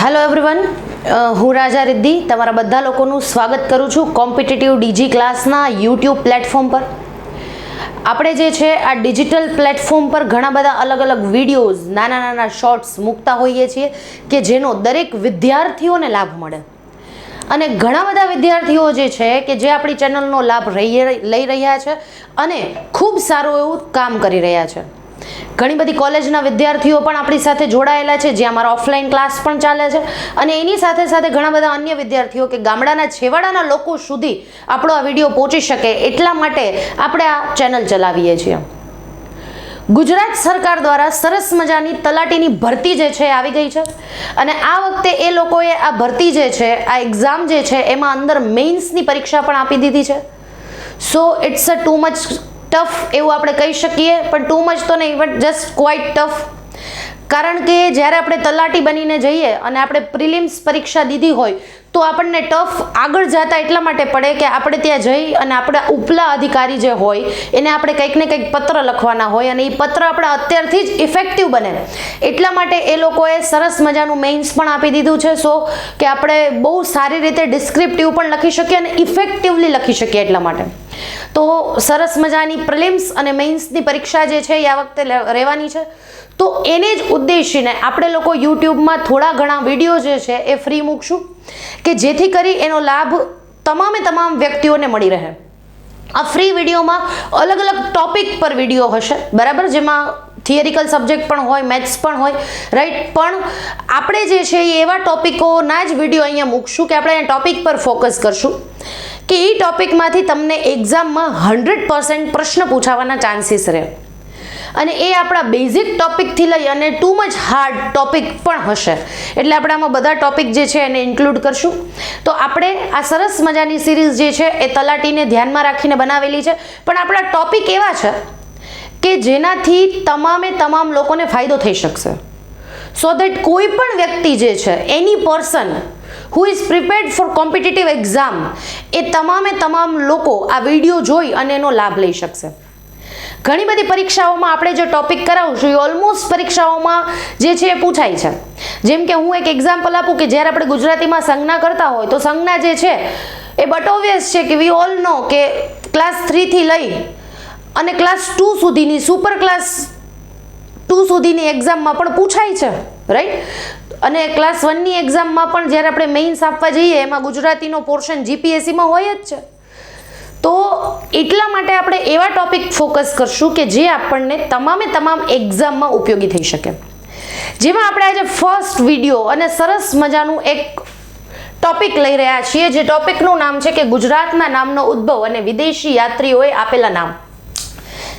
Hello everyone હું રાજા રિદ્ધિ. તમારા બધા લોકોનું સ્વાગત કરું છું કોમ્પિટિટિવ ડીજી ક્લાસના યુટ્યુબ પ્લેટફોર્મ પર. આપણે જે છે, આ ડિજિટલ પ્લેટફોર્મ પર ઘણા બધા અલગ અલગ વિડીયોઝ, નાના નાના શોર્ટ્સ મૂકતા હોઈએ છીએ કે જેનો દરેક વિદ્યાર્થીઓને લાભ મળે. અને ઘણા બધા વિદ્યાર્થીઓ જે છે કે જે આપણી ચેનલનો લાભ રહી લઈ રહ્યા છે અને ખૂબ સારું એવું કામ કરી રહ્યા છે. ઘણી બધી કોલેજના વિદ્યાર્થીઓ પણ આપણી સાથે જોડાયેલા છે, જ્યાં અમારા ઓફલાઈન ક્લાસ પણ ચાલે છે. અને એની સાથે સાથે ઘણા બધા અન્ય વિદ્યાર્થીઓ કે ગામડાના છેવાડાના લોકો સુધી આપણો આ વીડિયો પહોંચી શકે એટલા માટે આપણે આ ચેનલ ચલાવીએ છીએ. ગુજરાત સરકાર દ્વારા સરસ મજાની તલાટીની ભરતી જે છે, આવી ગઈ છે. અને આ વખતે એ લોકોએ આ ભરતી જે છે, આ એક્ઝામ જે છે, એમાં અંદર મેઇન્સની પરીક્ષા પણ આપી દીધી છે. So it's a too much tough એવું આપણે કહી શકીએ, પણ ટુ મચ તો નહીં બટ જસ્ટ ક્વાઇટ ટફ કારણ કે જ્યારે આપણે તલાટી બનીને જઈએ અને આપણે પ્રિલિમ્સ પરીક્ષા દીધી હોય તો આપણને ટફ આગળ જતા એટલા માટે પડે કે આપણે ત્યાં જઈ અને આપણા ઉપલા અધિકારી જે હોય, એને આપણે કંઈક ને કંઈક પત્ર લખવાના હોય અને એ પત્ર આપણે અત્યારથી જ ઇફેક્ટિવ બને. એટલા માટે એ લોકોએ સરસ મજાનું મેઇન્સ પણ આપી દીધું છે. સો કે આપણે બહુ સારી રીતે ડિસ્ક્રિપ્ટિવ પણ લખી શકીએ અને ઇફેક્ટિવલી લખી શકીએ એટલા માટે. તો સરસ મજાની પ્રિલિમ્સ અને મેઇન્સની પરીક્ષા જે છે એ આ વખતે રહેવાની છે. તો એને જ ઉદ્દેશીને આપણે લોકો યુટ્યુબમાં થોડા ઘણા વીડિયો જે છે એ ફ્રી મૂકશું. કે જેથી કરી એનો લાભ તમામે તમામ વ્યક્તિઓને મળી રહે. આ ફ્રી વિડીયોમાં અલગ અલગ ટોપિક પર વીડિયો હશે. બરાબર? જેમાં થિયરિકલ સબ્જેક્ટ પણ હોય મેથ્સ પણ હોય રાઈટ પણ આપણે જે છે એ એવા ટોપિકોના જ વીડિયો અહીંયા મૂકશું કે આપણે ટોપિક પર ફોકસ કરશું. કે એ ટોપિકમાંથી તમને એક્ઝામમાં હંડ્રેડ પર્સન્ટ પ્રશ્ન પૂછાવાના ચાન્સીસ રહે. અને એ આપણા બેઝિક ટોપિકથી લઈ અને ટુ મચ હાર્ડ ટોપિક પણ હશે. એટલે આપણે આમાં બધા ટોપિક જે છે એને ઇન્ક્લુડ કરશું. તો આપણે આ સરસ મજાની સિરીઝ જે છે એ તલાટીને ધ્યાનમાં રાખીને બનાવેલી છે. પણ આપણા ટોપિક એવા છે કે જેનાથી તમામે તમામ લોકોને ફાયદો થઈ શકશે. સો દેટ કોઈ પણ વ્યક્તિ જે છે એની person who is prepared for competitive exam એ તમામે તમામ લોકો આ વીડિયો જોઈ અને એનો લાભ લઈ શકશે. ઘણી બધી પરીક્ષાઓમાં આપણે જે ટોપિક કરાવશું, એ ઓલમોસ્ટ પરીક્ષાઓમાં જે છે એ પૂછાય છે. જેમ કે હું એક એક્ઝામ્પલ આપું કે જ્યારે આપણે ગુજરાતીમાં સંજ્ઞા કરતા હોય, તો સંજ્ઞા જે છે, એ બટ ઓબ્વિયસ છે કે વી ઓલ નો કે ક્લાસ થ્રીથી લઈ અને ક્લાસ ટુ સુધીની સુપર ક્લાસ ટુ સુધીની એક્ઝામમાં પણ પૂછાય છે રાઈટ અને ક્લાસ વનની એક્ઝામમાં પણ જ્યારે આપણે મેઇન્સ આપવા જઈએ, એમાં ગુજરાતીનો પોર્શન જીપીએસસીમાં હોય જ છે. તો એટલા માટે આપણે એવા ટોપિક ફોકસ કરશું કે જે આપણને તમામે તમામ એક્ઝામમાં ઉપયોગી થઈ શકે. જેમાં આપણે આજે ફર્સ્ટ વીડિયો અને સરસ મજાનું એક ટોપિક લઈ રહ્યા છીએ, જે ટોપિકનું નામ છે કે ગુજરાતના નામનો ઉદ્ભવ અને વિદેશી યાત્રીઓએ આપેલા નામ.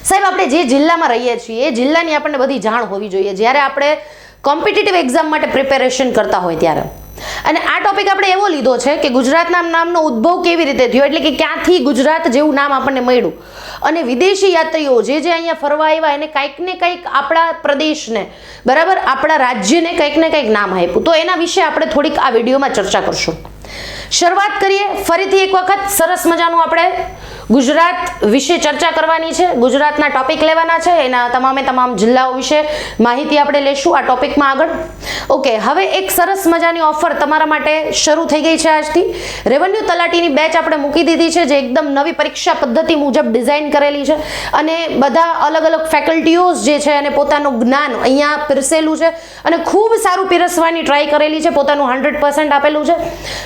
સાહેબ, આપણે જે જિલ્લામાં રહીએ છીએ, એ જિલ્લાની આપણને બધી જાણ હોવી જોઈએ. જ્યારે આપણે કોમ્પિટિટિવ એક્ઝામ માટે પ્રિપેરેશન કરતા હોય ત્યારે. અને આ ટોપિક આપણે એવો લીધો છે કે ગુજરાતના નામનો ઉદ્ભવ કેવી રીતે થયો? એટલે કે ક્યાંથી ગુજરાત જેવું નામ આપણને મળ્યું? અને વિદેશી યાત્રીઓ જે જે અહીંયા ફરવા આવ્યા એને કંઈક ને કંઈક આપણા પ્રદેશને, બરાબર? આપણા રાજ્યને કંઈક ને કંઈક નામ આપ્યું. તો એના વિશે આપણે થોડીક આ વિડીયોમાં ચર્ચા કરશું. શરૂઆત કરીએ. ફરીથી એક વખત સરસ મજાનું આપણે ગુજરાત વિશે ચર્ચા કરવાની છે. ગુજરાતના ટોપિક લેવાના છે. એના તમામે તમામ જિલ્લાઓ વિશે માહિતી આપણે લેશું આ ટોપિકમાં આગળ. ઓકે હવે એક સરસ મજાની ઓફર તમારા માટે શરૂ થઈ ગઈ છે આજથી. રેવન્યુ તલાટીની બેચ આપણે મૂકી દીધી છે, જે એકદમ નવી પરીક્ષા પદ્ધતિ મુજબ ડિઝાઇન કરેલી છે. અને બધા અલગ અલગ ફેકલ્ટીઓઝ જે છે અને પોતાનું જ્ઞાન અહીંયા પીરસેલું છે. અને ખૂબ સારું પીરસવાની ટ્રાય કરેલી છે, પોતાનું હંડ્રેડ આપેલું છે.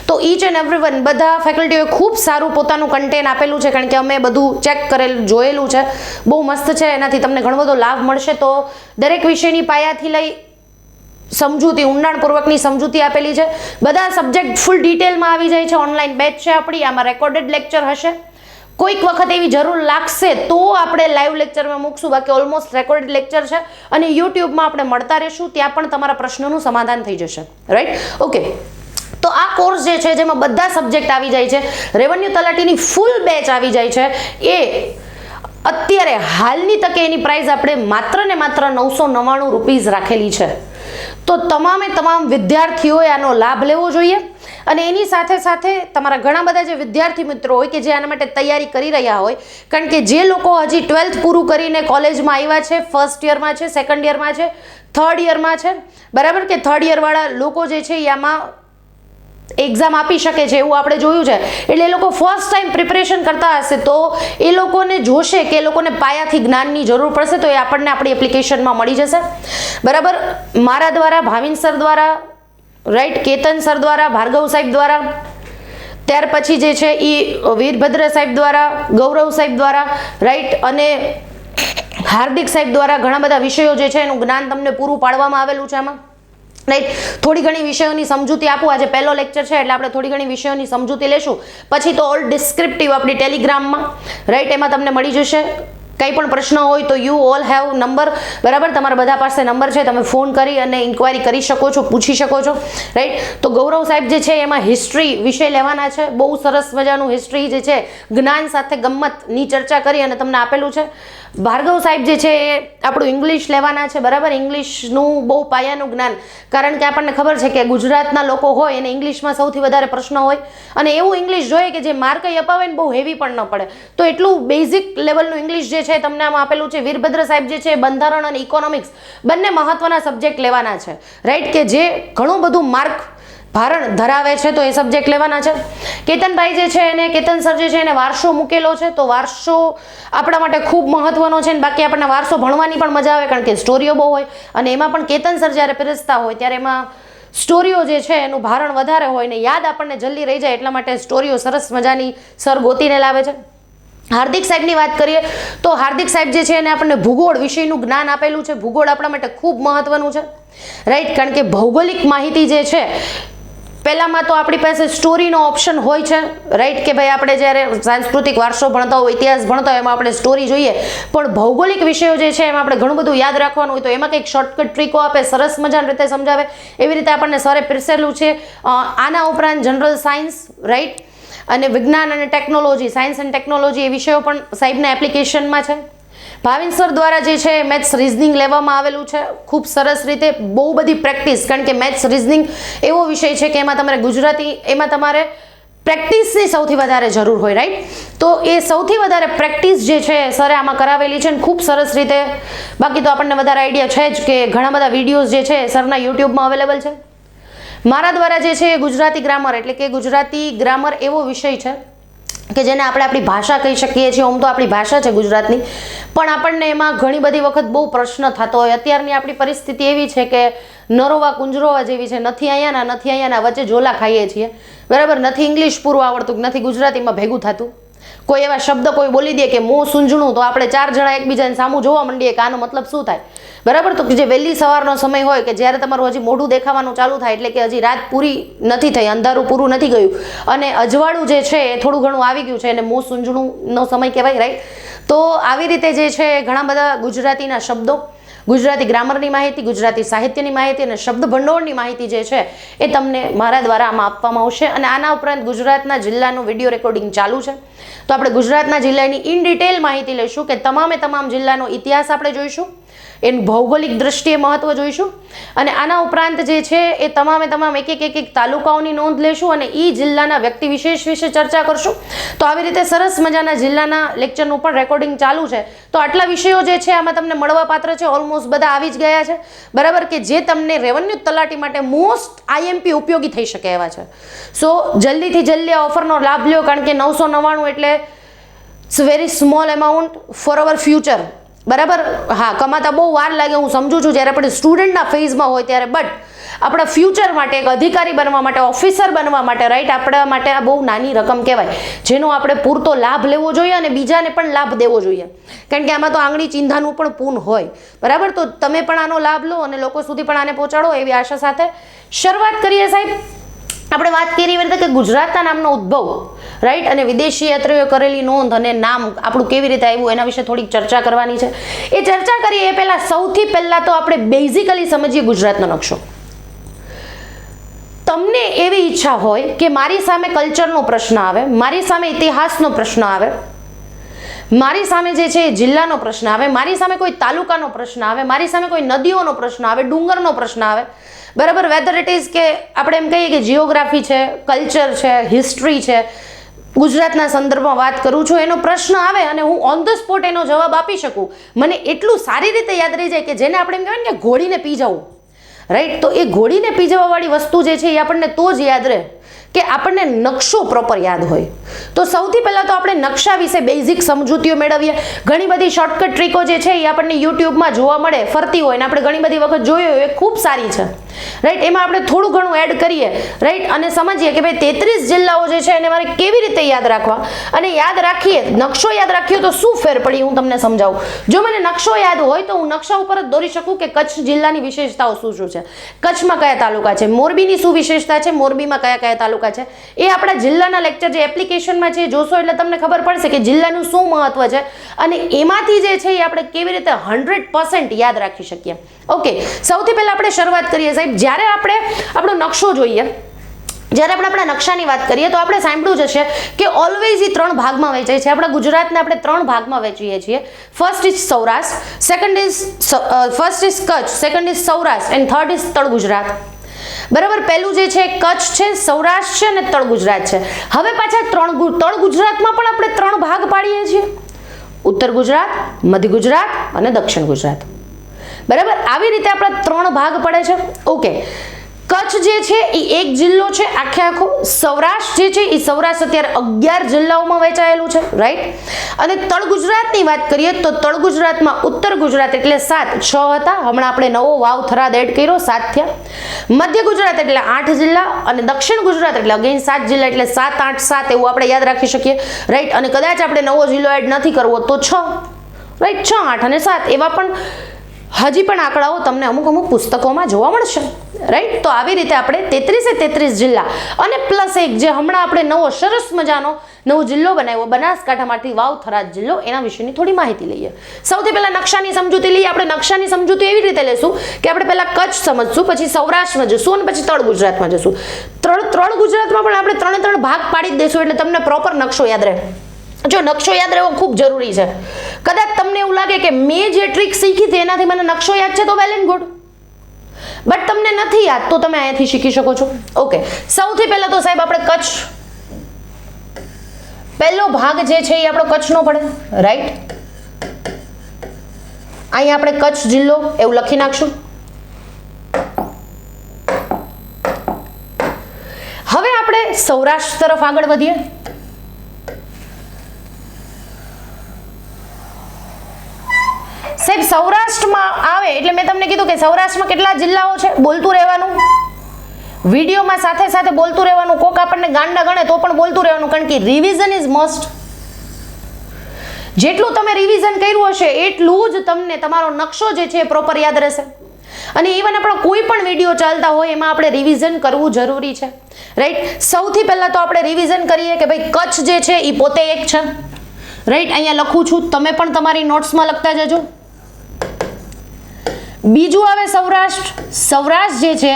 તો ઈચ એન્ડ એવરી વન બધા ફેકલ્ટીઓએ ખૂબ સારું પોતાનું કન્ટેન્ટ આપેલું છે, કારણ કે અમે બધું ચેક કરેલું, જોયેલું છે. બહુ મસ્ત છે, એનાથી તમને ઘણો બધો લાભ મળશે. તો દરેક વિષયની પાયાથી લઈ સમજૂતી, ઊંડાણપૂર્વકની સમજૂતી આપેલી છે. બધા સબ્જેક્ટ ફૂલ ડિટેલમાં આવી જાય છે. ઓનલાઈન બેચ છે આપણી, આમાં રેકોર્ડેડ લેક્ચર હશે. કોઈક વખત એવી જરૂર લાગશે તો આપણે લાઈવ લેક્ચરમાં મૂકશું. બાકી ઓલમોસ્ટ રેકોર્ડેડ લેક્ચર છે. અને યુટ્યુબમાં આપણે મળતા રહીશું, ત્યાં પણ તમારા પ્રશ્નોનું સમાધાન થઈ જશે. રાઈટ ઓકે તો આ કોર્સ જે છે, જેમાં બધા સબ્જેક્ટ આવી જાય છે રેવન્યુ તલાટીની ફૂલ બેચ આવી જાય છે, એ અત્યારે હાલની તકે એની પ્રાઇસ આપણે માત્ર ને માત્ર નવસો નવ્વાણું રૂપીઝ રાખેલી છે. તો તમામે તમામ વિદ્યાર્થીઓએ આનો લાભ લેવો જોઈએ અને એની સાથે સાથે તમારા ઘણા બધા જે વિદ્યાર્થી મિત્રો હોય કે જે આના માટે તૈયારી કરી રહ્યા હોય, કારણ કે જે લોકો હજી ટ્વેલ્થ પૂરું કરીને કોલેજમાં આવ્યા છે ફર્સ્ટ યરમાં છે સેકન્ડ યરમાં છે થર્ડ યરમાં છે, બરાબર કે થર્ડ યરવાળા લોકો જે છે એ આમાં એક્ઝામ આપી શકે છે, એવું આપણે જોયું છે. એટલે એ લોકો ફર્સ્ટ ટાઈમ પ્રિપરેશન કરતા હશે તો એ લોકોને જોશે કે એ લોકોને પાયાથી જ્ઞાનની જરૂર પડશે તો એ આપણને આપણી એપ્લિકેશનમાં મળી જશે. બરાબર? મારા દ્વારા, ભાવિન સર દ્વારા રાઈટ કેતન સર દ્વારા, ભાર્ગવ સાહેબ દ્વારા, ત્યાર પછી જે છે એ વીરભદ્ર સાહેબ દ્વારા, ગૌરવ સાહેબ દ્વારા રાઈટ અને હાર્દિક સાહેબ દ્વારા ઘણા બધા વિષયો જે છે એનું જ્ઞાન તમને પૂરું પાડવામાં આવેલું છે આમાં. રાઈટ થોડી ઘણી વિષયોની સમજૂતી આપું. આજે પહેલો લેક્ચર છે, એટલે આપણે થોડી ઘણી વિષયોની સમજૂતી લેશું. પછી તો ઓલ ડિસ્ક્રિપ્ટિવ આપણી ટેલિગ્રામમાં રાઈટ એમાં તમને મળી જશે. કંઈ પણ પ્રશ્ન હોય તો યુ ઓલ હેવ નંબર બરાબર? તમારા બધા પાસે નંબર છે, તમે ફોન કરી અને ઇન્ક્વાયરી કરી શકો છો, પૂછી શકો છો. રાઈટ તો ગૌરવ સાહેબ જે છે, એમાં હિસ્ટ્રી વિષય લેવાના છે. બહુ સરસ મજાનું હિસ્ટ્રી જે છે, જ્ઞાન સાથે ગમ્મતની ચર્ચા કરી અને તમને આપેલું છે. ભાર્ગવ સાહેબ જે છે એ આપણું ઇંગ્લિશ લેવાના છે, બરાબર? ઇંગ્લિશનું બહુ પાયાનું જ્ઞાન. કારણ કે આપણને ખબર છે કે ગુજરાતના લોકો હોય એને ઇંગ્લિશમાં સૌથી વધારે પ્રશ્ન હોય. અને એવું ઇંગ્લિશ જોઈએ કે જે માર્ક અપાવે ને બહુ હેવી પણ ન પડે. તો એટલું બેઝિક લેવલનું ઇંગ્લિશ જે છે તમને આમાં આપેલું છે. વીરભદ્ર સાહેબ જે છે બંધારણ અને ઇકોનોમિક્સ બંને મહત્વના સબ્જેક્ટ લેવાના છે. રાઈટ કે જે ઘણું બધું માર્ક ભારણ ધરાવે છે, તો એ સબ્જેક્ટ લેવાના છે. કેતનભાઈ જે છે એને, કેતન સર જે છે એને વારસો મૂકેલો છે, તો વારસો આપણા માટે ખૂબ મહત્વનો છે ને બાકી આપણને વારસો ભણવાની પણ મજા આવે, કારણ કે સ્ટોરીઓ બહુ હોય. અને એમાં પણ કેતન સર જ્યારે પીરસતા હોય, ત્યારે એમાં સ્ટોરીઓ જે છે એનું ભારણ વધારે હોય ને યાદ આપણને જલ્દી રહી જાય, એટલા માટે સ્ટોરીઓ સરસ મજાની સર ગોતીને લાવે છે. હાર્દિક સાહેબની વાત કરીએ, તો હાર્દિક સાહેબ જે છે એને આપણને ભૂગોળ વિષયનું જ્ઞાન આપેલું છે. ભૂગોળ આપણા માટે ખૂબ મહત્વનું છે. રાઈટ કારણ કે ભૌગોલિક માહિતી જે છે પહેલામાં તો આપણી પાસે સ્ટોરીનો ઓપ્શન હોય છે રાઈટ કે ભાઈ આપણે જ્યારે સાંસ્કૃતિક વારસો ભણતા હોય, ઇતિહાસ ભણતા હોય, એમાં આપણે સ્ટોરી જોઈએ. પણ ભૌગોલિક વિષયો જે છે, એમાં આપણે ઘણું બધું યાદ રાખવાનું હોય તો એમાં કંઈક શોર્ટકટ ટ્રીકો આપે, સરસ મજાની રીતે સમજાવે. એવી રીતે આપણને સરે પીરસેલું છે આના ઉપરાંત જનરલ સાયન્સ રાઈટ અને વિજ્ઞાન અને ટેકનોલોજી સાયન્સ એન્ડ ટેકનોલોજી એ વિષયો પણ સાહેબના એપ્લિકેશનમાં છે. ભાવિન સર દ્વારા જે છે મેથ્સ રિઝનિંગ લેવામાં આવેલું છે. ખૂબ સરસ રીતે બહુ બધી પ્રેક્ટિસ કારણ કે મેથ્સ રિઝનિંગ એવો વિષય છે કે એમાં તમારે ગુજરાતી, એમાં તમારે પ્રેક્ટિસની સૌથી વધારે જરૂર હોય રાઈટ તો એ સૌથી વધારે પ્રેક્ટિસ જે છે, સરે આમાં કરાવેલી છે ને ખૂબ સરસ રીતે, બાકી તો આપણને વધારે આઈડિયા છે જ કે ઘણા બધા વિડીયોઝ જે છે, સરના યુટ્યુબમાં અવેલેબલ છે. મારા દ્વારા જે છે, એ ગુજરાતી ગ્રામર એટલે કે ગુજરાતી ગ્રામર એવો વિષય છે કે જેને આપણે આપણી ભાષા કહી શકીએ છીએ આમ તો આપણી ભાષા છે ગુજરાતની. પણ આપણને એમાં ઘણી બધી વખત બહુ પ્રશ્ન થતો હોય. અત્યારની આપણી પરિસ્થિતિ એવી છે કે નરોવા કુંજરોવા જેવી છે. નથી અહીંયાના નથી અહીંયાના, વચ્ચે ઝોલા ખાઈએ છીએ. બરાબર? નથી ઇંગ્લિશ પૂરું આવડતું, નથી ગુજરાતીમાં ભેગું થતું. કોઈ એવા શબ્દ કોઈ બોલી દે કે મોં સૂંઝણું, તો આપણે ચાર જણા એકબીજાને સામું જોવા માંડીએ કે આનો મતલબ શું થાય? બરાબર? તો જે વહેલી સવારનો સમય હોય કે જ્યારે તમારું હજી મોઢું દેખાવાનું ચાલુ થાય, એટલે કે હજી રાત પૂરી નથી થઈ, અંધારું પૂરું નથી ગયું, અને અજવાળું જે છે એ થોડું ઘણું આવી ગયું છે, એને મોં સૂંજણુંનો સમય કહેવાય રાઈટ તો આવી રીતે જે છે ઘણા બધા ગુજરાતીના શબ્દો, ગુજરાતી ગ્રામરની માહિતી, ગુજરાતી સાહિત્યની માહિતી અને શબ્દ ભંડોળની માહિતી જે છે એ તમને મારા દ્વારા આમાં આપવામાં આવશે, અને આના ઉપરાંત ગુજરાતના જિલ્લાનું વીડિયો રેકોર્ડિંગ ચાલુ છે. તો આપણે ગુજરાતના જિલ્લાની ઇન ડિટેલ માહિતી લઈશું કે તમામે તમામ જિલ્લાનો ઇતિહાસ આપણે જોઈશું એનું ભૌગોલિક દ્રષ્ટિએ મહત્વ જોઈશું. અને આના ઉપરાંત જે છે, એ તમામે તમામ એક એક એક એક તાલુકાઓની નોંધ લેશું અને એ જિલ્લાના વ્યક્તિ વિશેષ વિશે ચર્ચા કરશું. તો આવી રીતે સરસ મજાના જિલ્લાના લેક્ચરનું પણ રેકોર્ડિંગ ચાલુ છે. તો આટલા વિષયો જે છે, આમાં તમને મળવા પાત્ર છે ઓલમોસ્ટ બધા આવી જ ગયા છે. બરાબર કે જે તમને રેવન્યુ તલાટી માટે મોસ્ટ આઈએમપી ઉપયોગી થઈ શકે એવા છે. સો જલ્દીથી જલ્દી આ ઓફરનો લાભ લ્યો, કારણ કે નવસો નવ્વાણું એટલે very small amount for our future બરાબર? હા, કમાતા બહુ વાર લાગે, હું સમજુ છું. જ્યારે આપણે સ્ટુડન્ટના ફેઝમાં હોય ત્યારે. બટ આપણા ફ્યુચર માટે એક અધિકારી બનવા માટે ઓફિસર બનવા માટે રાઈટ આપણા માટે આ બહુ નાની રકમ કહેવાય. જેનો આપણે પૂરતો લાભ લેવો જોઈએ અને બીજાને પણ લાભ દેવો જોઈએ. કારણ કે આમાં તો આંગળી ચિંધાનું પણ પૂન હોય. બરાબર? તો તમે પણ આનો લાભ લો અને લોકો સુધી પણ આને પહોંચાડો એવી આશા સાથે. શરૂઆત કરીએ સાહેબ. આપણે વાત કરી રીતે કે ગુજરાતના નામનો ઉદ્ભવ. રાઈટ અને વિદેશી યાત્રીઓએ કરેલી નોંધ અને નામ આપણું કેવી રીતે આવ્યું એના વિશે થોડીક ચર્ચા કરવાની છે. એ ચર્ચા કરીએ એ પહેલાં સૌથી પહેલાં તો આપણે બેઝિકલી સમજીએ ગુજરાતનો નકશો. તમને એવી ઈચ્છા હોય કે મારી સામે કલ્ચરનો પ્રશ્ન આવે, મારી સામે ઇતિહાસનો પ્રશ્ન આવે, મારી સામે જે છે એ જિલ્લાનો પ્રશ્ન આવે, મારી સામે કોઈ તાલુકાનો પ્રશ્ન આવે, મારી સામે કોઈ નદીઓનો પ્રશ્ન આવે, ડુંગરનો પ્રશ્ન આવે, બરાબર? વેધર ઇટ ઇઝ કે આપણે એમ કહીએ કે જિયોગ્રાફી છે કલ્ચર છે હિસ્ટ્રી છે ગુજરાતના સંદર્ભમાં વાત કરું છું, એનો પ્રશ્ન આવે અને હું ઓન ધ સ્પોટ એનો જવાબ આપી શકું. મને એટલું સારી રીતે યાદ રહી જાય કે જેને આપણે એમ કહેવાય ને ઘોડીને પી જવું રાઈટ તો એ ઘોડીને પીજવાવાળી વસ્તુ જે છે એ આપણને તો જ યાદ રહે. કે આપણને નકશો પ્રોપર યાદ હોય. તો સૌથી પહેલાં તો આપણે નકશા વિશે બેઝિક સમજૂતીઓ મેળવીએ. ઘણી બધી શોર્ટકટ ટ્રીકો જે છે એ આપણને યુટ્યુબમાં જોવા મળે, ફરતી હોય ને આપણે ઘણી બધી વખત જોઈ હોય, એ ખૂબ સારી છે. રાઈટ એમાં આપણે થોડું ઘણું એડ કરીએ. રાઈટ અને સમજીએ કે ભાઈ તેત્રીસ જિલ્લાઓ જે છે એને મારે કેવી રીતે યાદ રાખવા? અને યાદ રાખીએ, નકશો યાદ રાખ્યો તો શું ફેર પડી હું તમને સમજાવું. જો મને નકશો યાદ હોય તો હું નકશા ઉપર જ દોરી શકું કે કચ્છ જિલ્લાની વિશેષતાઓ શું શું છે? કચ્છમાં કયા તાલુકા છે? મોરબીની શું વિશેષતા છે? મોરબીમાં કયા કયા તાલુકા છે. એ આપણા જિલ્લાના લેક્ચર જે એપ્લિકેશનમાં છે જોશો એટલે તમને ખબર પડશે કે જિલ્લાનું શું મહત્વ છે. અને એમાંથી જે છે એ આપણે કેવી રીતે હંડ્રેડ યાદ રાખી શકીએ. ઓકે સૌથી પહેલાં આપણે શરૂઆત કરીએ સાહેબ. જ્યારે આપણે આપણો નકશો જોઈએ, જ્યારે આપણે આપણા નકશાની વાત કરીએ, તો આપણે સાંભળ્યું જ હશે કે ઓલવેઝ એ ત્રણ ભાગમાં વહેંચાય છે. આપણા ગુજરાતને આપણે ત્રણ ભાગમાં વહેંચીએ છીએ. First is Saurashtra second is first is Kutch second is Saurashtra and third is તળ ગુજરાત બરાબર, પહેલું જે છે, કચ્છ છે, સૌરાષ્ટ્ર છે અને તળ ગુજરાત છે. હવે પાછા ત્રણ તળ ગુજરાતમાં પણ આપણે ત્રણ ભાગ પાડીએ છીએ. ઉત્તર ગુજરાત, મધ્ય ગુજરાત અને દક્ષિણ ગુજરાત. બરાબર, આવી રીતે આપણા ત્રણ ભાગ પડે છે. ઓકે કચ્છ જે છે એ એક જિલ્લો છે. આખે આખો સૌરાષ્ટ્ર જે છે એ સૌરાષ્ટ્ર અત્યારે અગિયાર જિલ્લાઓમાં વહેંચાયેલું છે રાઈટ અને તળ ગુજરાતની વાત કરીએ તો તળ ગુજરાતમાં ઉત્તર ગુજરાત એટલે સાત, છ હતા. હમણાં આપણે નવો વાવ થરાદ એડ કર્યો, સાત થયા. મધ્ય ગુજરાત એટલે આઠ જિલ્લા અને દક્ષિણ ગુજરાત એટલે અગેન સાત જિલ્લા એટલે સાત, આઠ, સાત એવું આપણે યાદ રાખી શકીએ રાઈટ અને કદાચ આપણે નવો જિલ્લો એડ નથી કરવો તો છ રાઈટ છ, આઠ અને સાત એવા પણ હજી પણ આંકડાઓ તમને અમુક અમુક પુસ્તકોમાં જોવા મળશે. રાઈટ તો આવી રીતે આપણે તેત્રીસે તેત્રીસ જિલ્લા અને પ્લસ એક જે હમણાં આપણે નવો સરસ મજાનો નવો જિલ્લો બનાવ્યો, બનાસકાંઠામાંથી વાવ થરાદ જિલ્લો, એના વિશેની થોડી માહિતી લઈએ. સૌથી પહેલાં નકશાની સમજૂતી લઈએ. આપણે નકશાની સમજૂતી એવી રીતે લેશું કે આપણે પહેલાં કચ્છ સમજશું, પછી સૌરાષ્ટ્રમાં જશું અને પછી તળ ગુજરાતમાં જશું. ત્રણ ત્રણ ગુજરાતમાં પણ આપણે ત્રણે ત્રણ ભાગ પાડી જ દઈશું એટલે તમને પ્રોપર નકશો યાદ રહે. જો નકશો યાદ રહેવો ખૂબ જરૂરી છે. કદાચ તમને એવું લાગે કે મેં જે ટ્રીક શીખી હતી એનાથી મને નકશો યાદ છે તો વેલ એન્ડ ગુડ બટ તમને નથી યાદ, તો તમે અહીંયાથી શીખી શકો છો. ઓકે સૌથી પહેલા તો સાહેબ આપણે કચ્છ. પહેલો ભાગ જે છે એ આપણો કચ્છનો પડે. રાઈટ અહીંયા આપણે કચ્છ જિલ્લો એવું લખી નાખશું. હવે આપણે સૌરાષ્ટ્ર તરફ આગળ વધીએ. સાહેબ, સૌરાષ્ટ્રમાં આવે એટલે મેં તમને કીધું કે સૌરાષ્ટ્રમાં કેટલા જિલ્લાઓ છે? બોલતું રહેવાનું. વિડીયોમાં સાથે સાથે બોલતું રહેવાનું. કોક આપણને ગાંડા ગણે તો પણ બોલતું રહેવાનું, કારણ કે રિવિઝન ઇઝ મસ્ટ જેટલું તમે રિવિઝન કર્યું હશે, એટલું જ તમને તમારો નકશો જે છે પ્રોપર યાદ રહેશે. અને ઇવન આપણો કોઈ પણ વીડિયો ચાલતા હોય, એમાં આપણે રિવિઝન કરવું જરૂરી છે. રાઈટ સૌથી પહેલાં તો આપણે રિવિઝન કરીએ કે ભાઈ, કચ્છ જે છે એ પોતે એક છે. રાઈટ અહીંયા લખું છું. તમે પણ તમારી નોટ્સમાં લખતા જજો. બીજું આવે સૌરાષ્ટ્ર. સૌરાષ્ટ્ર જે છે,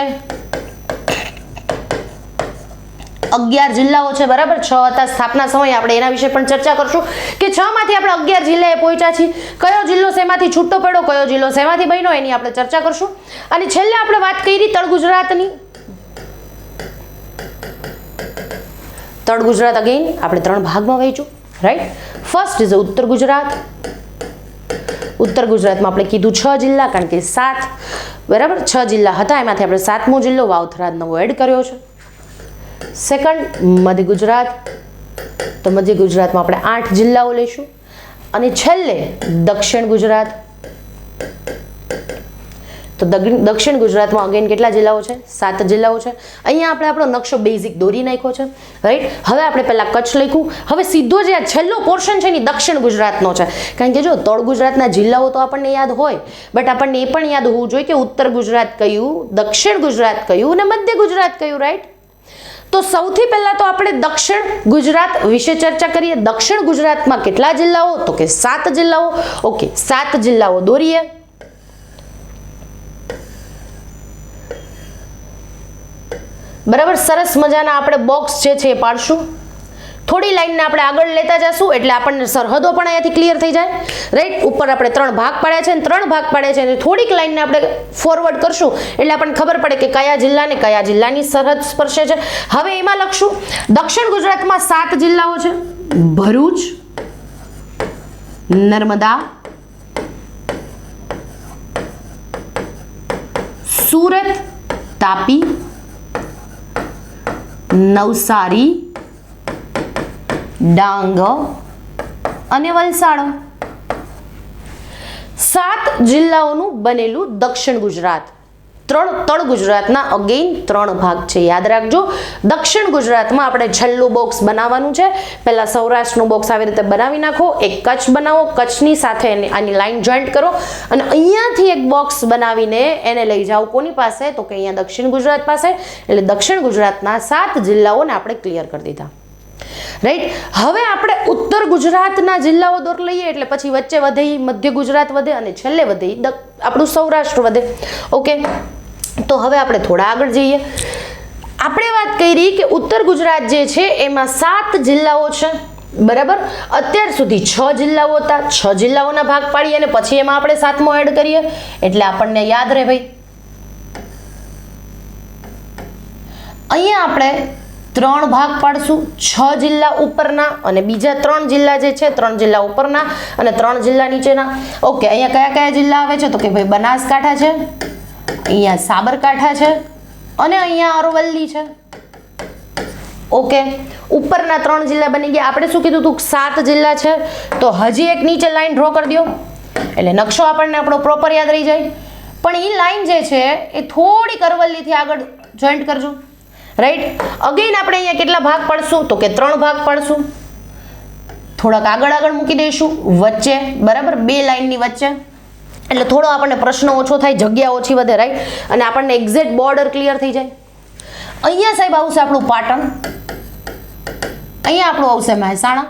અગિયાર જિલ્લાઓ છે, બરાબર? છ હતા સ્થાપના સમયે આપણે એના વિશે પણ ચર્ચા કરશું કે છ માંથી આપણે અગિયાર જિલ્લાએ પહોંચ્યા છીએ. કયો જિલ્લો શેમાંથી છૂટો પડ્યો, કયો જિલ્લો શેમાંથી બન્યો, એની આપણે ચર્ચા કરશું. અને છેલ્લે આપણે વાત કરી તળ ગુજરાતની તળ ગુજરાત અગેન આપણે ત્રણ ભાગમાં વહેંચું રાઈટ ફર્સ્ટ ઇઝ ઉત્તર ગુજરાત. ઉત્તર ગુજરાતમાં આપણે કીધું છ જિલ્લા, કારણ કે સાત, બરાબર? છ જિલ્લા હતા. એમાંથી આપણે સાતમો જિલ્લો વાવથરાદ નવો એડ કર્યો છે. સેકન્ડ મધ્ય ગુજરાત. તો મધ્ય ગુજરાતમાં આપણે આઠ જિલ્લાઓ લઈશું. અને છેલ્લે દક્ષિણ ગુજરાત. તો દક્ષિણ ગુજરાતમાં અગેન કેટલા જિલ્લાઓ છે? સાત જિલ્લાઓ છે. અહીંયા આપણે આપણો નકશો બેઝિક દોરી નાખ્યો છે. રાઈટ હવે આપણે પહેલાં કચ્છ લખ્યું. હવે સીધો જે આ છેલ્લો પોર્શન છે ને દક્ષિણ ગુજરાતનો છે. કારણ કે જો, તળ ગુજરાતના જિલ્લાઓ તો આપણને યાદ હોય બટ આપણને એ પણ યાદ હોવું જોઈએ કે ઉત્તર ગુજરાત કયું, દક્ષિણ ગુજરાત કયું અને મધ્ય ગુજરાત કયું રાઈટ તો સૌથી પહેલાં તો આપણે દક્ષિણ ગુજરાત વિશે ચર્ચા કરીએ. દક્ષિણ ગુજરાતમાં કેટલા જિલ્લાઓ? તો કે સાત જિલ્લાઓ. ઓકે સાત જિલ્લાઓ દોરીએ. બરાબર? સરસ મજાના આપણે બોક્સ જે છે એ પાડશું. થોડી લાઈનને આપણે આગળ લેતા જશું, એટલે આપણને સરહદો પણ અહીંયાથી ક્લિયર થઈ જાય. રાઈટ ઉપર આપણે ત્રણ ભાગ પાડ્યા છે અને ત્રણ ભાગ પાડ્યા છે અને થોડીક લાઈનને આપણે ફોરવર્ડ કરશું. એટલે આપણને ખબર પડે કે કયા જિલ્લાને કયા જિલ્લાની સરહદ સ્પર્શે છે. હવે એમાં લખશું, દક્ષિણ ગુજરાતમાં સાત જિલ્લાઓ છે. ભરૂચ, નર્મદા, સુરત, તાપી નવસારી ડાંગ અને વલસાડ. સાત જિલ્લાઓનું બનેલું દક્ષિણ ગુજરાત. ત્રણ તળ ગુજરાતના અગેઇન ત્રણ ભાગ છે. યાદ રાખજો, દક્ષિણ ગુજરાતમાં આપણે છેલ્લું બોક્સ બનાવવાનું છે. પહેલાં સૌરાષ્ટ્રનું બોક્સ આવી રીતે બનાવી નાખો, એક કચ્છ બનાવો, કચ્છની સાથે આની લાઈન જોઈન્ટ કરો અને અહીંયાથી એક બોક્સ બનાવીને એને લઈ જાઓ કોની પાસે? તો કે અહીંયા દક્ષિણ ગુજરાત પાસે. એટલે દક્ષિણ ગુજરાતના સાત જિલ્લાઓને આપણે ક્લિયર કરી દીધા. રાઈટ હવે આપણે ઉત્તર ગુજરાતના જિલ્લાઓ દોર લઈએ, એટલે પછી વચ્ચે વધે મધ્ય ગુજરાત વધે અને છેલ્લે વધે આપણું સૌરાષ્ટ્ર વધે. ઓકે તો હવે આપણે થોડા આગળ જઈએ. આપણે વાત કરી કે ઉત્તર ગુજરાત જે છે, એમાં સાત જિલ્લાઓ છે. બરાબર? અત્યાર સુધી છ જિલ્લાઓ હતા. છ જિલ્લાઓના ભાગ પાડીએ અને પછી એમાં આપણે સાતમો એડ કરીએ. એટલે આપણને યાદ રહે ભાઈ. અહીંયા આપણે ત્રણ ભાગ પાડશું. છ જિલ્લા ઉપરના અને બીજા ત્રણ જિલ્લા જે છે, ત્રણ જિલ્લા ઉપરના અને ત્રણ જિલ્લા નીચેના. ઓકે, અહીંયા કયા કયા જિલ્લા આવે છે? તો કે ભાઈ બનાસકાંઠા છે અહીંયા સાબરકાંઠા છે અને અહીંયા અરવલ્લી છે. ઓકે ઉપરના ત્રણ જિલ્લા બની ગયા. આપણે શું કીધું હતું સાત જિલ્લા છે. તો હજી એક નીચે લાઈન ડ્રો કરી દો. એટલે નકશો આપણને આપણો પ્રોપર યાદ રહી જાય. પણ એ લાઈન જે છે, એ થોડીક અરવલ્લીથી આગળ જોઈન્ટ કરજો. રાઈટ અગેન આપણે અહીંયા કેટલા ભાગ પાડશું? તો કે ત્રણ ભાગ પાડશું. થોડાક આગળ આગળ મૂકી દઈશું. વચ્ચે, બરાબર? બે લાઈનની વચ્ચે. એટલે થોડો આપણને પ્રશ્ન ઓછો થાય, જગ્યા ઓછી વધે રાઈટ અને આપણને એક્ઝેક્ટ બોર્ડર ક્લિયર થઈ જાય. અહીંયા સાહેબ આવશે આપણું પાટણ. અહીંયા આપણું આવશે મહેસાણા.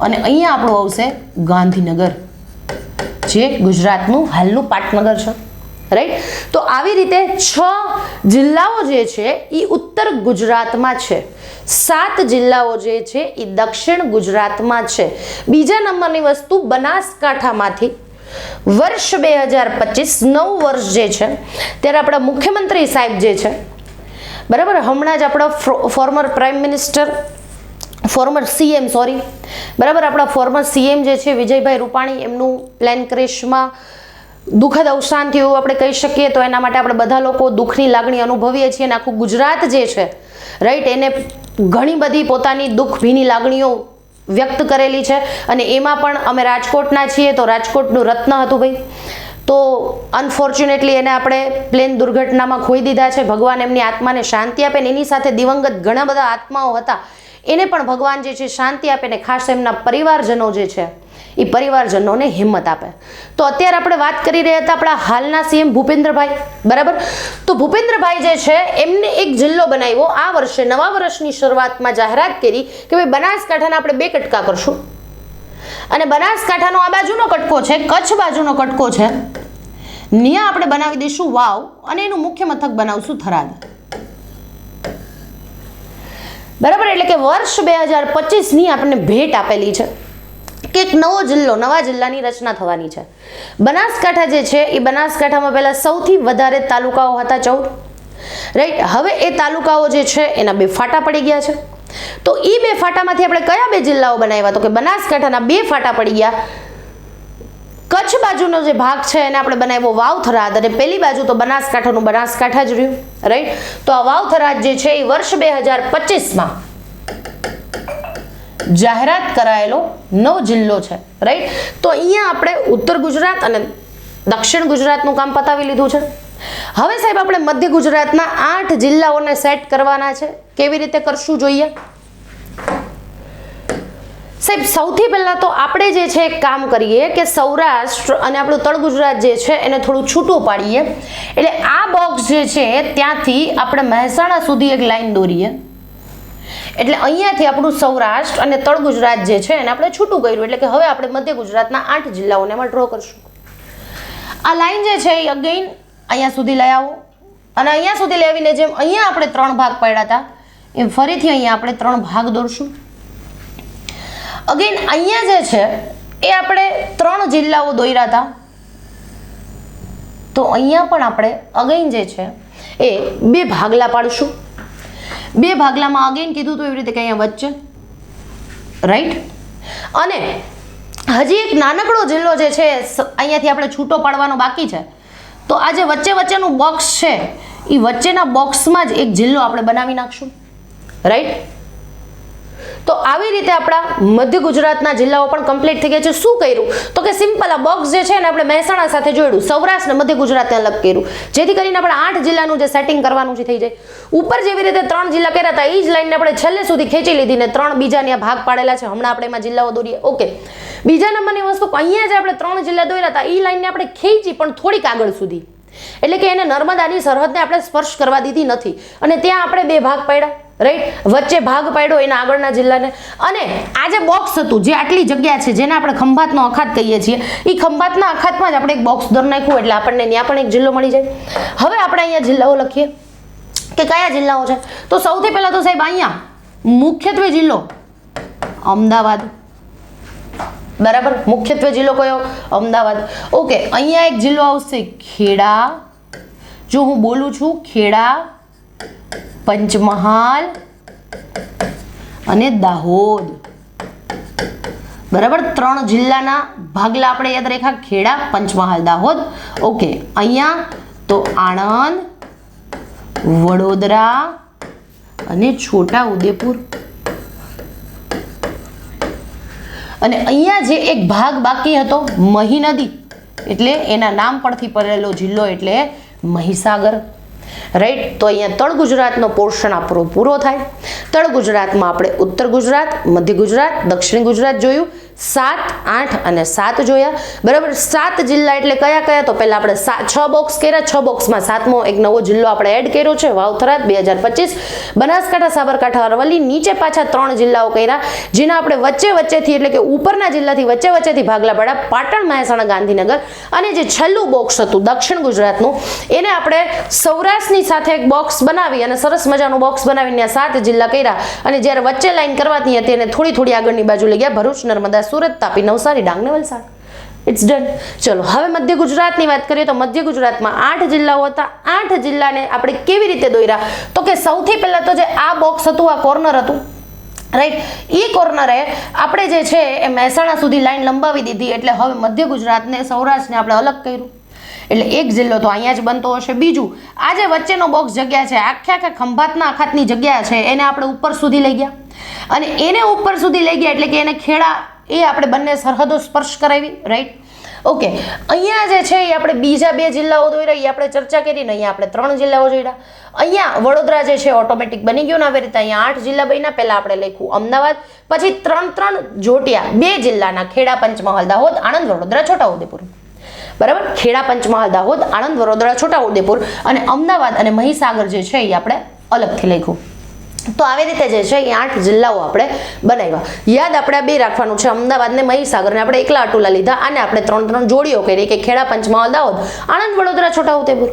અને અહીંયા આપણું આવશે ગાંધીનગર. જે ગુજરાતનું હાલનું પાટનગર છે. રાઈટ તો આવી રીતે છ જિલ્લાઓ જે છે એ ઉત્તર ગુજરાતમાં છે. સાત જિલ્લાઓ જે છે એ દક્ષિણ ગુજરાતમાં છે. બીજા નંબરની વસ્તુ બનાસકાંઠામાંથી. વર્ષ બે હજાર પચીસ, નવ વર્ષ જે છે, ત્યારે આપણા મુખ્યમંત્રી સાહેબ જે છે, બરાબર? હમણાં જ આપણા former prime minister former CM sorry બરાબર? આપણા ફોર્મર સીએમ જે છે, વિજયભાઈ રૂપાણી, એમનું પ્લેન ક્રેશમાં દુઃખદ અવસાન થયું આપણે કહી શકીએ તો એના માટે આપણે બધા લોકો દુઃખની લાગણી અનુભવીએ છીએ અને આખું ગુજરાત જે છે રાઈટ એને ઘણી બધી પોતાની દુઃખ ભીની લાગણીઓ વ્યક્ત કરેલી છે અને એમાં પણ અમે રાજકોટના છીએ તો રાજકોટનું રત્ન હતું ભાઈ. તો અનફોર્ચ્યુનેટલી એને આપણે પ્લેન દુર્ઘટનામાં ખોઈ દીધા છે. ભગવાન એમની આત્માને શાંતિ આપે ને એની સાથે દિવંગત ઘણા બધા આત્માઓ હતા. એને પણ ભગવાન જે છે શાંતિ આપે ને ખાસ એમના પરિવારજનો જે છે એ પરિવારજનોને હિંમત આપે. તો અત્યારે આપણે વાત કરી રહ્યા હતા આપણા હાલના સીએમ ભૂપેન્દ્રભાઈ, બરાબર? તો ભૂપેન્દ્રભાઈ જે છે, એમને એક જિલ્લો બનાવ્યો. આ વર્ષે નવા વર્ષની શરૂઆતમાં જાહેરાત કરી કે ભાઈ બનાસકાંઠાના આપણે બે કટકા કરશું. અને બનાસકાંઠાનો આ બાજુનો કટકો છે, કચ્છ બાજુનો કટકો છે. ન્યા આપણે બનાવી દઈશું વાવ અને એનું મુખ્ય મથક બનાવશું થરાદ. બરાબર? એટલે કે વર્ષ બે હજાર પચીસની આપણને ભેટ આપેલી છે. કે એક નવો જિલ્લો, નવા જિલ્લાની રચના થવાની છે. બનાસકાંઠા જે છે, એ બનાસકાંઠામાં પહેલાં સૌથી વધારે તાલુકાઓ હતા ચૌદ. રાઈટ હવે એ તાલુકાઓ જે છે, એના બે ફાટા પડી ગયા છે. તો એ બે ફાટામાંથી આપણે કયા બે જિલ્લાઓ બનાવ્યા? તો કે બનાસકાંઠાના બે ફાટા પડી ગયા. કચ્છ બાજુનો જે ભાગ છે, એને આપણે બનાવ્યો વાવથરાદ અને પેલી બાજુ તો બનાસકાંઠાનું બનાસકાંઠા જ રહ્યું. રાઈટ તો આ વાવથરાદ જે છે, એ વર્ષ બે હજાર પચીસમાં જાહેરાત કરાયેલો નવ જિલ્લો છે રાઈટ તો અહીંયા આપણે ઉત્તર ગુજરાત અને દક્ષિણ ગુજરાતનું કામ પતાવી લીધું છે. હવે સાહેબ, આપણે મધ્ય ગુજરાતના આઠ જિલ્લાઓને સેટ કરવાના છે. કેવી રીતે કરશું જોઈએ? સાહેબ, સૌથી પહેલાં તો આપણે જે છે એક કામ કરીએ કે સૌરાષ્ટ્ર અને આપણું તળ ગુજરાત જે છે એને થોડું છૂટું પાડીએ. એટલે આ બોક્સ જે છે ત્યાંથી આપણે મહેસાણા સુધી એક લાઈન દોરીએ. એટલે અહીંયાથી આપણું સૌરાષ્ટ્ર અને તળ ગુજરાત જે છે એને આપણે છૂટું કર્યું. એટલે કે હવે આપણે મધ્ય ગુજરાતના આઠ જિલ્લાઓને એમાં ડ્રો કરશું. આ લાઈન જે છે એ અગેઇન અહીંયા સુધી લઈ આવો. અને અહીંયા સુધી લઈ આવીને જેમ અહીંયા આપણે ત્રણ ભાગ પાડ્યા હતા, એમ ફરીથી અહીંયા આપણે ત્રણ ભાગ દોરશું. અગેન અહીંયા જે છે એ આપણે ત્રણ જિલ્લાઓ દોર્યા હતા. તો અહીંયા પણ આપણે અગેન જે છે એ બે ભાગલા પાડશું. બે ભાગલામાં અગેન કીધું તો એવી રીતે અહીંયા વચ્ચે. રાઈટ અને હજી એક નાનકડો જિલ્લો જે છે અહીંયાથી આપણે છૂટો પાડવાનો બાકી છે. તો આ જે વચ્ચે વચ્ચેનું બોક્સ છે એ વચ્ચેના બોક્સમાં જ એક જિલ્લો આપણે બનાવી નાખશું. રાઈટ તો આવી રીતે આપણા મધ્ય ગુજરાતના જિલ્લાઓ પણ કમ્પ્લીટ થઈ ગયા છે. શું કર્યું? તો કે સિમ્પલ આ બોક્સ જે છે ને આપણે મહેસાણા સાથે જોડ્યું સૌરાષ્ટ્રને મધ્ય ગુજરાતને અલગ કર્યું. જેથી કરીને આપણે આઠ જિલ્લાનું જે સેટિંગ કરવાનું છે થઈ જાય. ઉપર જેવી રીતે ત્રણ જિલ્લા કર્યા હતા એ જ લાઈનને આપણે છેલ્લે સુધી ખેંચી લીધી ને ત્રણ બીજાને ભાગ પાડેલા છે. હમણાં આપણે એમાં જિલ્લાઓ દોરીએ. ઓકે બીજા નંબરની વસ્તુ, અહીંયા જે આપણે ત્રણ જિલ્લા દોર્યા હતા એ લાઈનને આપણે ખેંચી પણ થોડીક આગળ સુધી. એટલે કે એને નર્મદાની સરહદને આપણે સ્પર્શ કરવા દીધી નથી. અને ત્યાં આપણે બે ભાગ પાડ્યા. રાઈટ વચ્ચે ભાગ પાડ્યો એના આગળના જિલ્લાને. અને આ જે બોક્સ હતું, જે આટલી જગ્યા છે, જેને આપણે ખંભાતનો અખાત કહીએ છીએ એ ખંભાતના અખાતમાં જ આપણે એક બોક્સ દર નાખ્યું, એટલે આપણને ત્યાં પણ એક જિલ્લો મળી જાય. હવે આપણે અહીંયા જિલ્લાઓ લખીએ કે કયા જિલ્લાઓ છે? તો સૌથી પહેલાં તો સાહેબ અહીંયા, મુખ્યત્વે જિલ્લો, અમદાવાદ. બરાબર? મુખ્યત્વે જિલ્લો કયો? અમદાવાદ. ઓકે, અહીંયા એક જિલ્લો આવશે ખેડા. જો હું બોલું છું, ખેડા પંચમહાલ અને દાહોદ. બરાબર ત્રણ જિલ્લાના ભાગલા આપણે યાદ રેખા ખેડા, પંચમહાલ, દાહોદ. ઓકે, અહીંયા તો આણંદ, વડોદરા અને છોટા ઉદેપુર અને અહીંયા જે એક ભાગ બાકી હતો, મહી નદી. એટલે એના નામ પરથી પડેલો જિલ્લો એટલે મહીસાગર. રાઈટ તો અહીંયા તળ ગુજરાતનો પોર્શન આપણો પૂરો થાય. તળ ગુજરાતમાં આપણે ઉત્તર ગુજરાત, મધ્ય ગુજરાત, દક્ષિણ ગુજરાત જોયું. સાત, આઠ અને સાત જોયા. બરાબર, સાત જિલ્લા એટલે કયા કયા? તો પહેલાં આપણે સાત છ બોક્સ કર્યા. છ બોક્સમાં સાતમો, એક નવો જિલ્લો આપણે એડ કર્યો છે. વાવથરાદ બે હજાર પચીસ. બનાસકાંઠા, સાબરકાંઠા, અરવલ્લી, નીચે પાછા ત્રણ જિલ્લાઓ કર્યા, જેના આપણે વચ્ચે વચ્ચેથી એટલે કે ઉપરના જિલ્લાથી વચ્ચે વચ્ચેથી ભાગલા પડ્યા પાટણ, મહેસાણા, ગાંધીનગર અને જે છેલ્લું બોક્સ હતું દક્ષિણ ગુજરાતનું, એને આપણે સૌરાષ્ટ્રની સાથે એક બોક્સ બનાવી અને સરસ મજાનું બોક્સ બનાવીને સાત જિલ્લા કર્યા. અને જ્યારે વચ્ચે લાઈન કરવાથી હતી એને થોડી થોડી આગળની બાજુ લઈ ગયા ભરૂચ, નર્મદા સુરત તાપી નવસારી ડાંગ ને વલસાડ ઇટ્સ ડન ચલો, હવે મધ્ય ગુજરાતની વાત કરીએ તો મધ્ય ગુજરાતમાં આઠ જિલ્લાઓ હતા. આઠ જિલ્લાને આપણે કેવી રીતે દોર્યા તો કે સૌથી પહેલાં તો જે આ બોક્સ હતું, આ કોર્નર હતું રાઈટ એ કોર્નરે આપણે જે છે એ મહેસાણા સુધી લાઈન લંબાવી દીધી. એટલે હવે મધ્ય ગુજરાતને, સૌરાષ્ટ્રને આપણે અલગ કર્યું. એટલે એક જિલ્લો તો અહીંયા જ બનતો હશે. બીજું, આ જે વચ્ચેનો બોક્સ જગ્યા છે, આખે આખા ખંભાતના અખાતની જગ્યા છે, એને આપણે ઉપર સુધી લઈ ગયા. અને એને ઉપર સુધી લઈ ગયા એટલે કે એને ખેડા એ આપણે બંને સરહદો સ્પર્શ કરાવી રાઈટ ઓકે અહીંયા જે છે એ આપણે બીજા બે જિલ્લાઓ દોર્યા એ આપણે ચર્ચા કરી ને અહીંયા આપણે ત્રણ જિલ્લાઓ જોયા અહીંયા વડોદરા જે છે ઓટોમેટિક બની ગયું ને આવી રીતે અહીંયા આઠ જિલ્લા બન્યા. પહેલાં આપણે લખ્યું અમદાવાદ, પછી ત્રણ ત્રણ જોટિયા, બે જિલ્લાના ખેડા, પંચમહાલ, દાહોદ, આણંદ, વડોદરા, છોટાઉદેપુર. બરાબર? ખેડા, પંચમહાલ, દાહોદ, આણંદ, વડોદરા, છોટાઉદેપુર અને અમદાવાદ અને મહીસાગર જે છે એ આપણે અલગથી લખ્યું. તો આવી રીતે જે છે, એ આઠ જિલ્લાઓ આપણે બનાવ્યા. યાદ આપણે બે રાખવાનું છે અમદાવાદને મહીસાગરને આપણે એકલા અટુલા લીધા અને આપણે ત્રણ ત્રણ જોડીઓ કરી, કે ખેડા, પંચમહાલ, દાહોદ, આણંદ, વડોદરા, છોટાઉદેપુર.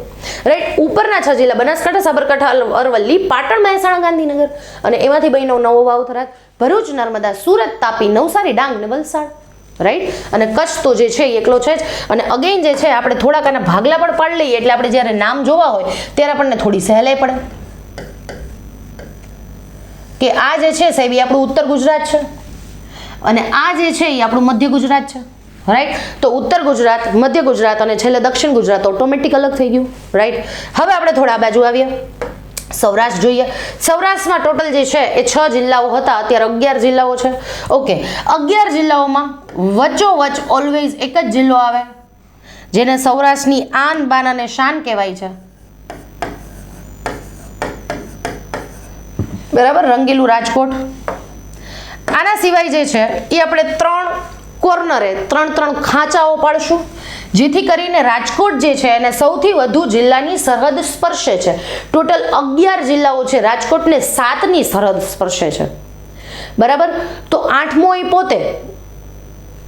રાઈટ ઉપરના છ જિલ્લા, બનાસકાંઠા, સાબરકાંઠા અરવલ્લી, પાટણ, મહેસાણા, ગાંધીનગર અને એમાંથી બહેનો નવો વાવ વાવથરાદ ભરૂચ, નર્મદા, સુરત, તાપી, નવસારી, ડાંગ ને વલસાડ. રાઈટ અને કચ્છ તો જે છે એકલો છે જ. અને અગેન જે છે, આપણે થોડાક આના ભાગલા પણ પાડી લઈએ, એટલે આપણે જ્યારે નામ જોવા હોય, ત્યારે આપણને થોડી સહેલાઈ પડે. કે આ જે છે સાહેબ, એ આપણું ઉત્તર ગુજરાત છે. અને આ જે છે, એ આપણું મધ્ય ગુજરાત છે. રાઈટ તો ઉત્તર ગુજરાત, મધ્ય ગુજરાત અને છેલ્લે દક્ષિણ ગુજરાત ઓટોમેટિક અલગ થઈ ગયું. રાઈટ હવે આપણે થોડા બાજુ આવીએ. સૌરાષ્ટ્ર જોઈએ. સૌરાષ્ટ્રમાં ટોટલ જે છે, એ છ જિલ્લાઓ હતા. અત્યારે અગિયાર જિલ્લાઓ છે. ઓકે અગિયાર જિલ્લાઓમાં વચ્ચોવચ ઓલવેઝ એક જ જિલ્લો આવે. જેને સૌરાષ્ટ્રની આન બાન અને શાન કહેવાય છે. બરાબર? રંગીલું રાજકોટ. આના સિવાય જે છે, એ આપણે ત્રણ કોર્નરે, ત્રણ ત્રણ ખાંચાઓ પાડશું, જેથી કરીને રાજકોટ જે છે, એને સૌથી વધુ જિલ્લાની સરહદ સ્પર્શે છે. ટોટલ અગિયાર જિલ્લાઓ છે રાજકોટને સાતની સરહદ સ્પર્શે છે. બરાબર? તો આઠમો એ પોતે.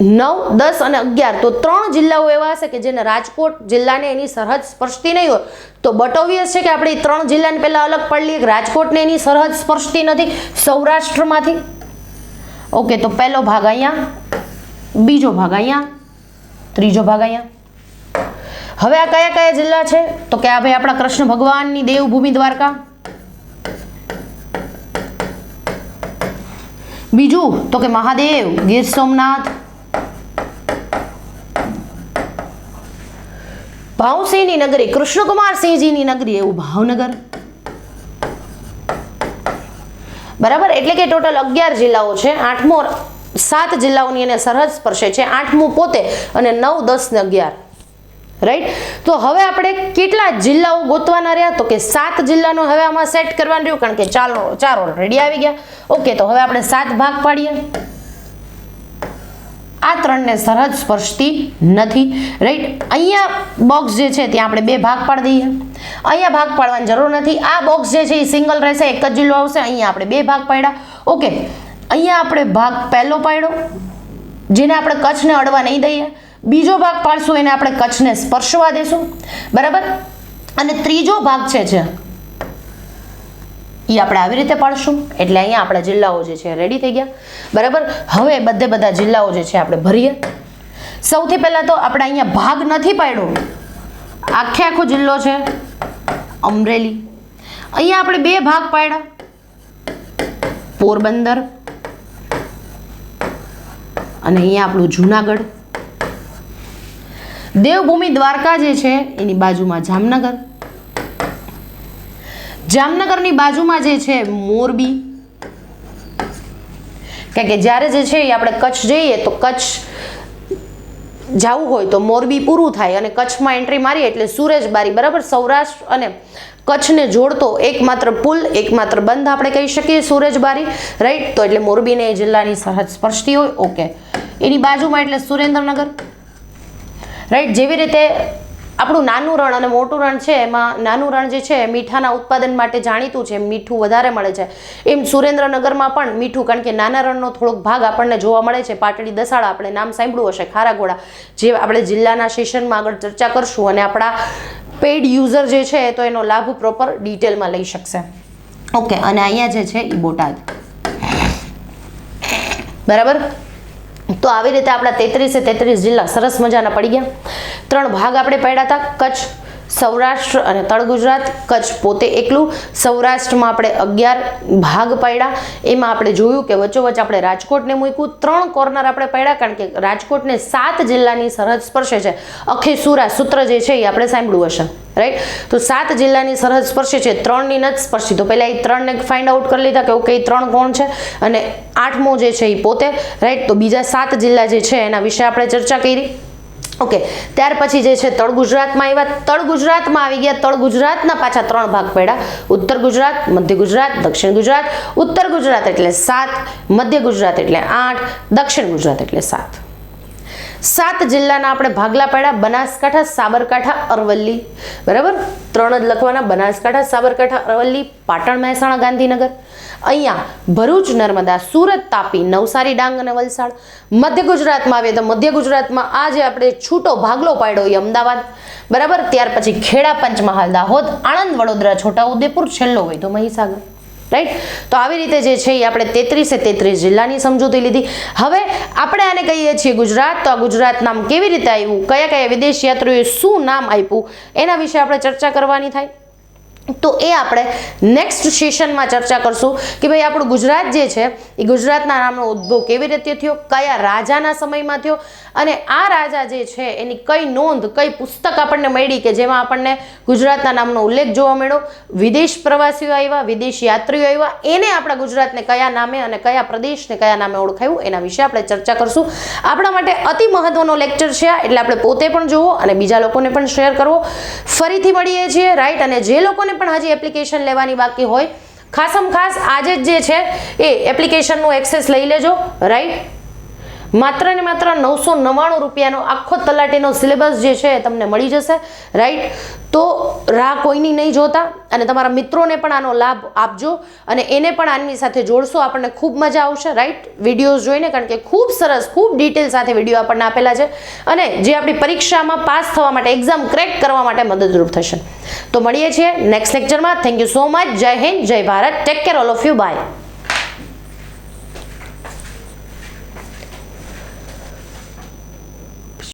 નવ, દસ અને અગિયાર. તો ત્રણ જિલ્લાઓ એવા હશે કે જેને રાજકોટ જિલ્લાને એની સરહદ સ્પર્શતી નહીં હોય. તો બટ ઓબ્વિયસ છે કે આપણે ત્રણ જિલ્લાને પહેલાં અલગ પાડી લઈએ રાજકોટને એની સરહદ સ્પર્શતી નથી. સૌરાષ્ટ્રમાંથી. ઓકે, તો પહેલો ભાગ અહીંયા. બીજો ભાગ અહીંયા. ત્રીજો ભાગ અહીંયા. હવે આ કયા કયા જિલ્લા છે? તો કે આ ભાઈ આપણા કૃષ્ણ ભગવાનની દેવભૂમિ દ્વારકા. બીજું, તો કે મહાદેવ, ગીર સોમનાથ ભાવસિંહની નગરી, કૃષ્ણકુમાર સિંહજીની નગરી, એવું ભાવનગર? બરાબર? એટલે કે ટોટલ અગિયાર જિલ્લાઓ છે, આઠમો સાત જિલ્લાઓની એને સરહદ સ્પર્શે છે, આઠમું પોતે અને નવ, દસ ને અગિયાર. રાઈટ તો હવે આપણે કેટલા જિલ્લાઓ ગોતવાના રહ્યા? તો કે સાત જિલ્લાનો હવે આમાં સેટ કરવાનું રહ્યું, કારણ કે ચાલો, ચાર ઓલરેડી આવી ગયા. ઓકે તો હવે આપણે સાત ભાગ પાડીએ. આ ત્રણને સરહદ સ્પર્શતી નથી રાઈટ અહીંયા બોક્સ જે છે ત્યાં આપણે બે ભાગ પાડી દઈએ. અહીંયા ભાગ પાડવાની જરૂર નથી. આ બોક્સ જે છે એ સિંગલ રહેશે, એક જ જિલ્લો આવશે. અહીંયા આપણે બે ભાગ પાડ્યા. ઓકે અહીંયા આપણે ભાગ પહેલો પાડ્યો, જેને આપણે કચ્છને અડવા નહીં દઈએ. બીજો ભાગ પાડશું, એને આપણે કચ્છને સ્પર્શવા દેશું. બરાબર? અને ત્રીજો ભાગ છે છે એ આપણે આવી રીતે પાડશું. એટલે અહીંયા આપણા જિલ્લાઓ જે છે રેડી થઈ ગયા. બરાબર? હવે બધે બધા જિલ્લાઓ જે છે, આપણે ભરીએ. સૌથી પહેલાં તો આપણે અહીંયા ભાગ નથી પાડ્યો. આખે આખો જિલ્લો છે, અમરેલી. અહીંયા આપણે બે ભાગ પાડ્યા. પોરબંદર અને અહીંયા આપણું જુનાગઢ. દેવભૂમિ દ્વારકા જે છે, એની બાજુમાં જામનગર. જામનગરની બાજુમાં જે છે મોરબી. કારણ કે જ્યારે જે છે એ આપણે કચ્છ જઈએ તો કચ્છ જવું હોય તો મોરબી પૂરું થાય અને કચ્છમાં એન્ટ્રી મારીએ એટલે સુરેશબારી બરાબર? સૌરાષ્ટ્ર અને કચ્છને જોડતો એકમાત્ર પુલ, એકમાત્ર બંધ આપણે કહી શકીએ સુરજબારી રાઈટ તો એટલે મોરબીને એ જિલ્લાની સરહદ સ્પર્શતી હોય. ઓકે એની બાજુમાં એટલે સુરેન્દ્રનગર. રાઈટ જેવી રીતે આપણું નાનું રણ અને મોટું રણ છે, એમાં નાનું રણ જે છે, મીઠાના ઉત્પાદન માટે જાણીતું છે, મીઠું વધારે મળે છે. એમ સુરેન્દ્રનગરમાં પણ મીઠું, કારણ કે નાના રણનો થોડોક ભાગ આપણને જોવા મળે છે. પાટડી દસાડા આપણે નામ સાંભળ્યું હશે, ખારાગોળા, જે આપણે જિલ્લાના સેશનમાં આગળ ચર્ચા કરશું અને આપણા પેઇડ યુઝર જે છે, તો એનો લાભ પ્રોપર ડિટેલમાં લઈ શકશે. ઓકે અને અહીંયા જે છે એ બોટાદ. બરાબર? તો આવી રીતે આપણા તેત્રીસે તેત્રીસ જિલ્લા સરસ મજાના પડી ગયા. ત્રણ ભાગ આપણે પડ્યા હતા. કચ્છ સૌરાષ્ટ્ર અને તળ ગુજરાત કચ્છ પોતે એકલું. સૌરાષ્ટ્રમાં આપણે અગિયાર ભાગ પાડ્યા. એમાં આપણે જોયું કે વચ્ચોવચ્ચ આપણે રાજકોટને મૂક્યું. ત્રણ કોર્નર આપણે પાડ્યા કારણ કે રાજકોટને સાત જિલ્લાની સરહદ સ્પર્શે છે. અખેસુરા સૂત્ર જે છે એ આપણે સાંભળ્યું હશે. રાઈટ તો સાત જિલ્લાની સરહદ સ્પર્શે છે. ત્રણની નથી સ્પર્શી. તો પહેલાં એ ત્રણને ફાઇન્ડ આઉટ કરી લીધા કે ઓકે એ ત્રણ કોણ છે? અને આઠમો જે છે એ પોતે. રાઈટ તો બીજા સાત જિલ્લા જે છે એના વિશે આપણે ચર્ચા કરી. ઓકે, ત્યાર પછી જે છે તળ ગુજરાતમાં આવ્યા. તળ ગુજરાતમાં આવી ગયા. તળ ગુજરાતના પાછા ત્રણ ભાગ પડ્યા. ઉત્તર ગુજરાત, મધ્ય ગુજરાત, દક્ષિણ ગુજરાત. ઉત્તર ગુજરાત એટલે સાત, મધ્ય ગુજરાત એટલે આઠ, દક્ષિણ ગુજરાત એટલે સાત. સાત જિલ્લાના આપણે ભાગલા પાડ્યા. બનાસકાંઠા, સાબરકાંઠા, અરવલ્લી. બરાબર? ત્રણ જ લખવાના. બનાસકાંઠા, સાબરકાંઠા, અરવલ્લી, પાટણ, મહેસાણા, ગાંધીનગર. અહીંયા ભરૂચ, નર્મદા, સુરત, તાપી, નવસારી, ડાંગ અને વલસાડ. મધ્ય ગુજરાતમાં આવીએ તો મધ્ય ગુજરાતમાં આજે આપણે છૂટો ભાગલો પાડ્યો એ અમદાવાદ. બરાબર? ત્યાર પછી ખેડા, પંચમહાલ, દાહોદ, આણંદ, વડોદરા, છોટાઉદેપુર, છેલ્લો હોય તો મહીસાગર. રાઈટ તો આવી રીતે જે છે એ આપણે તેત્રીસે તેત્રીસ જિલ્લાની સમજૂતી લીધી. હવે આપણે આને કહીએ છીએ ગુજરાત. તો આ ગુજરાત નામ કેવી રીતે આવ્યું? કયા કયા વિદેશ યાત્રીઓએ શું નામ આપ્યું? એના વિશે આપણે ચર્ચા કરવાની થાય. તો એ આપણે નેક્સ્ટ સેશનમાં ચર્ચા કરશું કે ભાઈ આપણું ગુજરાત જે છે, એ ગુજરાતના નામનો ઉદ્ભવ કેવી રીતે થયો, કયા રાજાના સમયમાં થયો, અને આ રાજા જે છે, એની કઈ નોંધ, કઈ પુસ્તક આપણને મળી કે જેમાં આપણને ગુજરાતના નામનો ઉલ્લેખ જોવા મળ્યો, વિદેશ પ્રવાસીઓ આવ્યા, વિદેશ યાત્રીઓ આવ્યા, એને આપણા ગુજરાતને કયા નામે અને કયા પ્રદેશને કયા નામે ઓળખાયું, એના વિશે આપણે ચર્ચા કરશું. આપણા માટે અતિ મહત્વનો લેક્ચર છે એટલે આપણે પોતે પણ જોવો અને બીજા લોકોને પણ શેર કરવો. ફરીથી મળીએ છીએ રાઈટ અને જે લોકોને પણ હજી એપ્લિકેશન લેવાની બાકી હોય. ખાસમ ખાસ આજે જ જે છે, એ એપ્લિકેશનનું એક્સેસ લઈ લેજો રાઈટ માત્ર ને માત્ર નવસો નવ્વાણું રૂપિયાનો આખો તલાટીનો સિલેબસ જે છે તમને મળી જશે. રાઈટ તો રાહ કોઈની નહીં જોતા અને તમારા મિત્રોને પણ આનો લાભ આપજો અને એને પણ આની સાથે જોડશો, આપણને ખૂબ મજા આવશે. રાઈટ વિડીયોઝ જોઈને, કારણ કે ખૂબ સરસ, ખૂબ ડિટેલ સાથે વીડિયો આપણને આપેલા છે અને જે આપણી પરીક્ષામાં પાસ થવા માટે એક્ઝામ ક્રેક કરવા માટે મદદરૂપ થશે. તો મળીએ છીએ નેક્સ્ટ લેક્ચરમાં થેન્ક યુ સો મચ જય હિન્દ, જય Bharat. Take care all of you bye